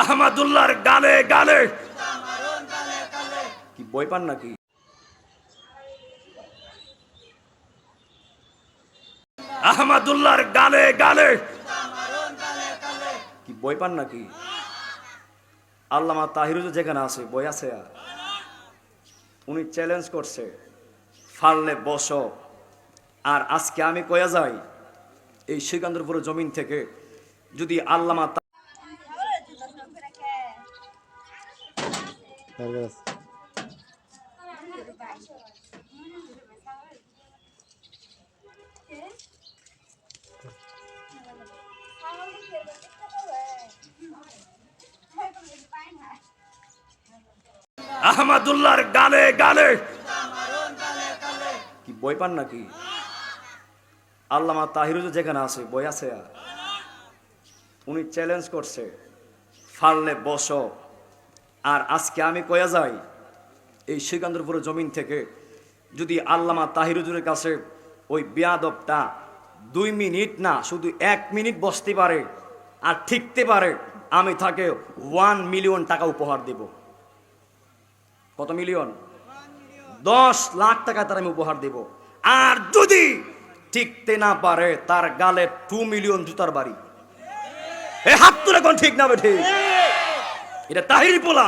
আহমদুল্লাহর গালে গালে। কি বই পান নাকি? আহমদুল্লাহর গালে গালে। কি বই পান নাকি? আল্লামা তাহিরুজ যেখানে আছে বই আছে আর। উনি চ্যালেঞ্জ করছে ফাললে বস। আর আজকে আমি কয়া যাই এই শ্রীকান্তপুর জমিন থেকে যদি আল্লামা তা- আহমদুল্লাহর গালে গালে। কি বই পান নাকি? আল্লামা তাহিরুজ যেখানে আছে, বই আছে উনি চ্যালেঞ্জ করছে, ফাললে বস। আর আজকে আমি কয়া যাই, এই শ্রীকান্তপুর জমিন থেকে যদি আল্লামা তাহিরুজুরের কাছে ওই বেয়াদবটা দুই মিনিট না, শুধু এক মিনিট বসতে পারে আর ঠিকতে পারে, আমি তাকে ওয়ান মিলিয়ন টাকা উপহার দেব। কত মিলিয়ন? দশ লাখ টাকা তার আমি উপহার দেব। আর যদি ঠিকতে না পারে, তার গালে টু মিলিয়ন জুতার বাড়ি। এ হাত তুলে কোন ঠিক না ঠিক? এটা তাহিরি পোলা,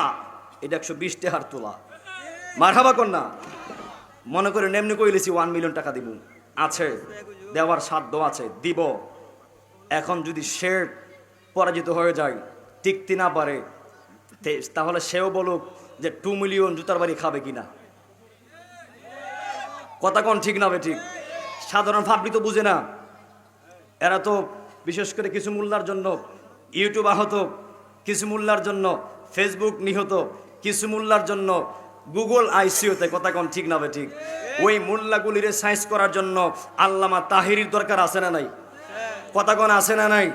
এটা একশো বিশ টেহার তোলা। মার হাবা কন্যা, মনে করে নেমনি কইলেছি ওয়ান মিলিয়ন টাকা দিব আছে, দেওয়ার সাধ্য আছে, দিব। এখন যদি সে পরাজিত হয়ে যায় টিকতে না পারে তাহলে সেও বলুক যে টু মিলিয়ন জুতার বাড়ি খাবে কিনা। কথা কোন ঠিক না ঠিক? সাধারণ ভাবলি তো বুঝে না। এরা তো বিশেষ করে কিছু মূল্যার জন্য ইউটিউব আহত কিছু মূল্যার জন্য ফেসবুক নিহত কিছু মূল্যার জন্য গুগল আইসিওতে কথা কোন ঠিক না ঠিক? ওই মূল্যাগুলিরে সাইজ করার জন্য আল্লামা তাহিরির দরকার আছে না নাই? কথা কোন আছে না নাই?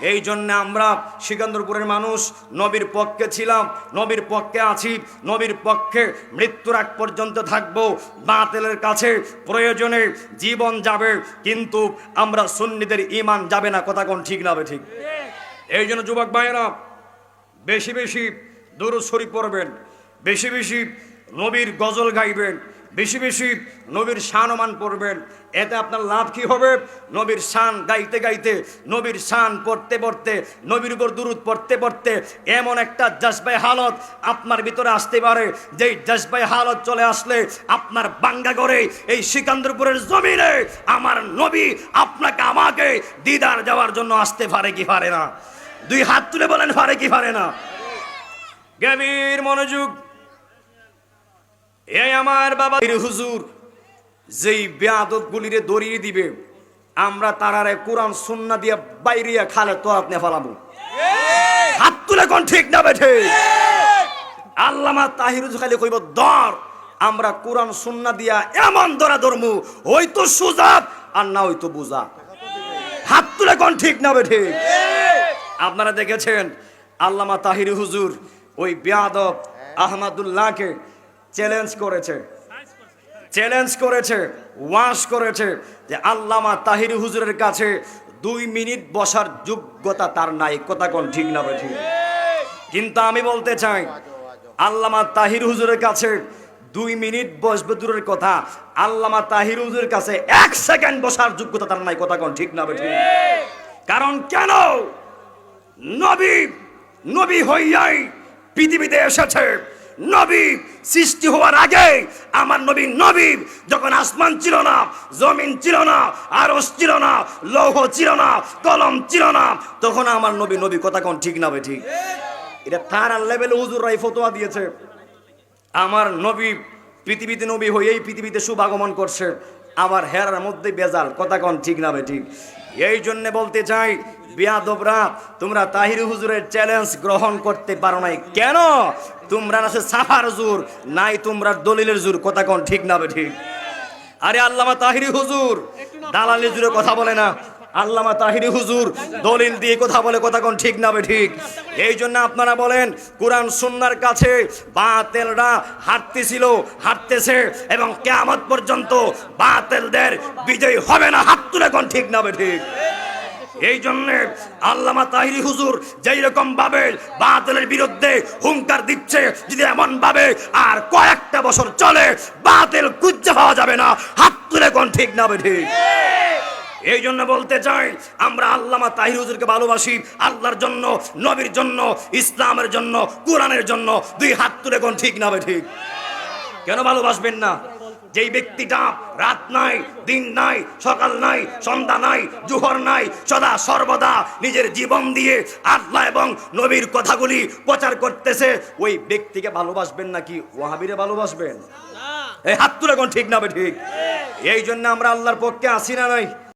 এই জন্য আমরা সিকান্দরপুরের মানুষ নবীর পক্ষে ছিলাম নবীর পক্ষে আছি নবীর পক্ষে মৃত্যুর আগ পর্যন্ত থাকব। বাতিলের কাছে প্রয়োজনে জীবন যাবে কিন্তু আমরা সুন্নিদের ইমান যাবে না কথা কোন ঠিক না ঠিক। এই জন্য যুবক ভাইয়েরা বেশি বেশি শরীফ পড়বেন, বেশি বেশি নবীর গজল গাইবেন, বেশি বেশি নবীর শানমান পড়বেন। এতে আপনার লাভ কি হবে? নবীর শান গাইতে গাইতে, নবীর শান পড়তে পড়তে, নবীর উপর দুরুদ পড়তে পড়তে এমন একটা জজবাই হালত আপনার ভিতরে আসতে পারে, যেই জজবাই হালত চলে আসলে আপনার বাঙ্গা করে এই সিকান্দরপুরের জমিনে আমার নবী আপনাকে আমাকে দিদার যাওয়ার জন্য আসতে পারে কি পারে না? দুই হাত তুলে বলেন, পারে কি পারে না? গভীর মনোযোগ। এই আমার বাবা হুজুর, যেই বেয়াদব গুলিরে দড়িয়ে দিবে, আমরা তারারে কোরআন, সুন্না দিয়ে বাইরিয়া খালে তো আপনি ফেলাবো। হাত তুলে কোন ঠিক না বেঠে? আল্লামা তাহিরুজ খালি কইব দর আমরা কোরআন, সুন্না দিয়া এমন ধরা ধরমু, ওই তো সুজাব আর না ওই তো হাত তুলে কোন ঠিক না বেঠে? আপনারা দেখেছেন আল্লামা তাহির হুজুর ওই বেয়াদব আহমদুল্লাহকে চ্যালেঞ্জ করেছে। চ্যালেঞ্জ করেছে ওয়াশ করেছে যে আল্লামা তাহির হুজুরের কাছে দুই মিনিট বসার যোগ্যতা তার নাই। কথা কোন ঠিক না ঠিক কিন্তু আমি বলতে চাই, আল্লামা তাহির হুজুরের কাছে দুই মিনিট বসবে দূরের কথা, আল্লামা তাহির হুজুরের কাছে এক সেকেন্ড বসার যোগ্যতা তার নাই। কথা কোন ঠিক না ঠিক কারণ কেন? নবী নবী হইয়াই পৃথিবীতে এসেছে। নবী সৃষ্টি হওয়ার আগে আমার নবী নবী, যখন আসমান ছিল না, জমিন ছিল না আরস ছিল না, লৌহ ছিল না, কলম ছিল না, তখন আমার নবী নবী কথা কোন ঠিক না ঠিক? এটা তার লেভেলে হুজুররাই ফতোয়া দিয়েছে। আমার নবী পৃথিবীতে নবী হয়েই পৃথিবীতে শুভাগমন করছে। আমার হেরার মধ্যে বেজাল কথা কন ঠিক না ঠিক। এই জন্যে বলতে চাই বিয়াদবরা তোমরা তাহির হুজুরের চ্যালেঞ্জ গ্রহণ করতে পারো নাই। কেন? তোমরা আছে সাফার জোর নাই তোমরা দলিলের জোর কথা কন ঠিক না ঠিক। আরে আল্লামা তাহিরি হুজুর দালালের জুড়ে কথা বলে না। আল্লামা তাহিরি হুজুর দলিল দিয়ে কথা বলে কথা কোন ঠিক নাবে ঠিক? এই জন্য আপনারা বলেন, কোরআন সুন্নার কাছে বাতেলরা হাঁটতেছিল, হাঁটতেছে এবং কেয়ামত পর্যন্ত বাতেলদের বিজয় হবে না, হাত তুলে কোন ঠিক না ঠিক? এই জন্য আল্লামা তাহিরি হুজুর যেই রকম ভাবে বাতিলের বিরুদ্ধে হুঙ্কার দিচ্ছে, যদি এমন ভাবে আর কয়েকটা বছর চলে, বাতিল কুজ্জা পাওয়া যাবে না, হাত তুলে কোন ঠিক না ঠিক? এই জন্য বলতে চাই আমরা আল্লামা তাহির হুজুরকে ভালোবাসি। আল্লাহর জন্য নবীর জন্য ইসলামের জন্য কোরআনের জন্য। দুই হাত তুলে কোন ঠিক না ঠিক? কেন ভালোবাসবেন না? যেই ব্যক্তিটা রাত নাই দিন নাই সকাল নাই সন্ধ্যা নাই জুহর নাই সদা সর্বদা নিজের জীবন দিয়ে আল্লাহ এবং নবীর কথাগুলি প্রচার করতেছে ওই ব্যক্তিকে ভালোবাসবেন নাকি ওয়াহাবিরে ভালোবাসবেন? এই হাত তুলে কোন ঠিক না ঠিক। এই জন্য আমরা আল্লাহর পক্ষে আসি না নাই?